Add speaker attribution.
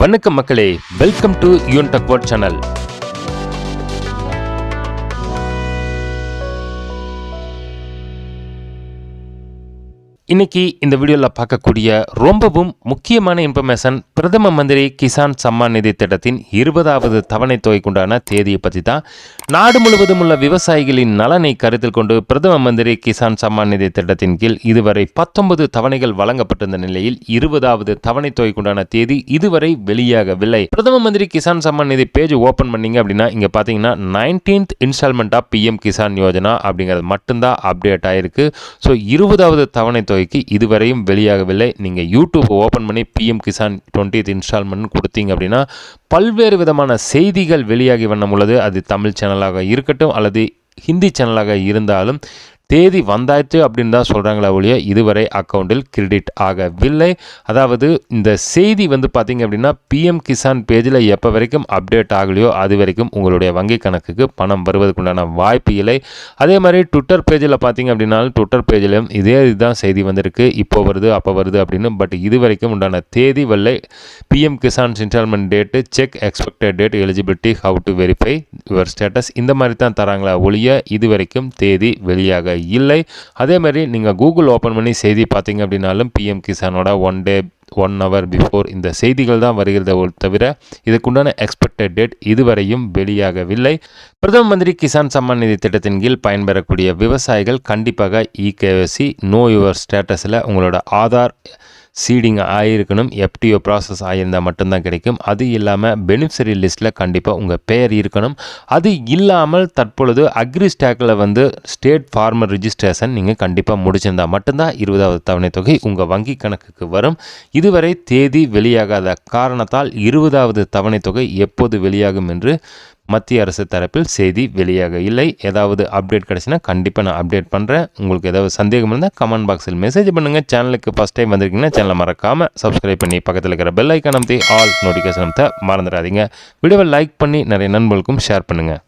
Speaker 1: வணக்கம் மக்களே. Welcome to யூன் டக்வர்ட் சேனல் இன்னைக்கு இந்த வீடியோவில் பார்க்கக்கூடிய ரொம்பவும் முக்கியமான இன்ஃபர்மேஷன் பிரதம மந்திரி கிசான் சம்மான் நிதி திட்டத்தின் இருபதாவது தவணை தொகைக்குண்டான தேதியை பற்றி தான் நாடு முழுவதும் உள்ள விவசாயிகளின் நலனை கருத்தில் கொண்டு பிரதம மந்திரி கிசான் சம்மான் நிதி திட்டத்தின் கீழ் இதுவரை பத்தொன்பது தவணைகள் வழங்கப்பட்டிருந்த நிலையில் இருபதாவது தவணை தொகைக்குண்டான தேதி இதுவரை வெளியாகவில்லை. பிரதம மந்திரி கிசான் சம்மான் நிதி பேஜ் ஓப்பன் பண்ணீங்க அப்படின்னா இங்கே பார்த்தீங்கன்னா nineteenth installment of PM Kisan Yojana அப்படிங்கிறது மட்டும்தான் அப்டேட் ஆயிருக்கு. ஸோ இருபதாவது தவணை தொகைக்கு இதுவரையும் வெளியாகவில்லை. நீங்கள் யூடியூப் ஓப்பன் பண்ணி பிஎம் கிசான் டுவெண்ட்டி இன்ஸ்டால்மெண்ட் கொடுத்தீங்க அப்படின்னா பல்வேறு விதமான செய்திகள் வெளியாகி வண்ணம் உள்ளது. அது தமிழ் சேனலாக இருக்கட்டும் அல்லது ஹிந்தி சேனலாக இருந்தாலும் தேதி வந்தாச்சு அப்படின்னு தான் சொல்கிறாங்களே ஒழிய இதுவரை அக்கௌண்ட்டில் கிரெடிட் ஆகவில்லை. அதாவது இந்த செய்தி வந்து பார்த்திங்க அப்படின்னா பிஎம் கிசான் பேஜில் எப்போ வரைக்கும் அப்டேட் ஆகலையோ அது வரைக்கும் உங்களுடைய வங்கி கணக்குக்கு பணம் வருவதற்குண்டான வாய்ப்பு இல்லை. அதே மாதிரி ட்விட்டர் பேஜில் பார்த்திங்க அப்படின்னாலும் ட்விட்டர் பேஜிலும் இதே இதுதான் செய்தி வந்திருக்கு. இப்போ வருது அப்போ வருது அப்படின்னு பட் இது வரைக்கும் உண்டான தேதி வரலை. PM Kisan installment date check expected date eligibility how to verify your status இந்த மாதிரி தான் தராங்களா ஒழிய இது வரைக்கும் தேதி வெளியாக இல்லை. அதே மாதிரி நீங்கள் கூகுள் ஓப்பன் பண்ணி செய்தி பார்த்தீங்க அப்படின்னாலும் PM கிசானோட one day one hour before இந்த செய்திகள் தான் வருகிறத தவிர இதுக்குண்டான எக்ஸ்பெக்டட் டேட் இதுவரையும் வெளியாகவில்லை. பிரதம மந்திரி கிசான் சம்மான் நிதி திட்டத்தின் கீழ் பயன்பெறக்கூடிய விவசாயிகள் கண்டிப்பாக இகேஎஸ்சி நோ யுவர் ஸ்டேட்டஸில் உங்களோட ஆதார் சீடிங் ஆகியிருக்கணும் எஃப்டிஓ ப்ராசஸ் ஆகியிருந்தால் மட்டும்தான் கிடைக்கும். அது இல்லாமல் பெனிஃபிஷரி லிஸ்ட்டில் கண்டிப்பாக உங்கள் பெயர் இருக்கணும். அது இல்லாமல் தற்பொழுது அக்ரி ஸ்டாக்கில் வந்து ஸ்டேட் ஃபார்மர் ரிஜிஸ்ட்ரேஷன் நீங்கள் கண்டிப்பாக முடிச்சிருந்தால் மட்டும்தான் இருபதாவது தவணை தொகை உங்கள் வங்கி கணக்குக்கு வரும். இதுவரை தேதி வெளியாகாத காரணத்தால் இருபதாவது தவணை தொகை எப்போது வெளியாகும் என்று மத்திய அரசு தரப்பில் செய்தி வெளியாக இல்லை. ஏதாவது அப்டேட் கிடச்சின்னா கண்டிப்பாக நான் அப்டேட் பண்ணுறேன் உங்களுக்கு ஏதாவது சந்தேகம் இருந்தால் கமெண்ட் பாக்ஸில் மெசேஜ் பண்ணுங்கள் சேனலுக்கு ஃபஸ்ட் டைம் வந்திருக்கீங்கன்னா சேனலை மறக்காமல் சப்ஸ்கிரைப் பண்ணி பக்கத்தில் இருக்கிற பெல் ஐக்கான் ஆல் நோட்டிஃபிகேஷன் மறந்துடாதீங்க. வீடியோவை லைக் பண்ணி நிறைய நண்பர்களுக்கும் ஷேர் பண்ணுங்கள்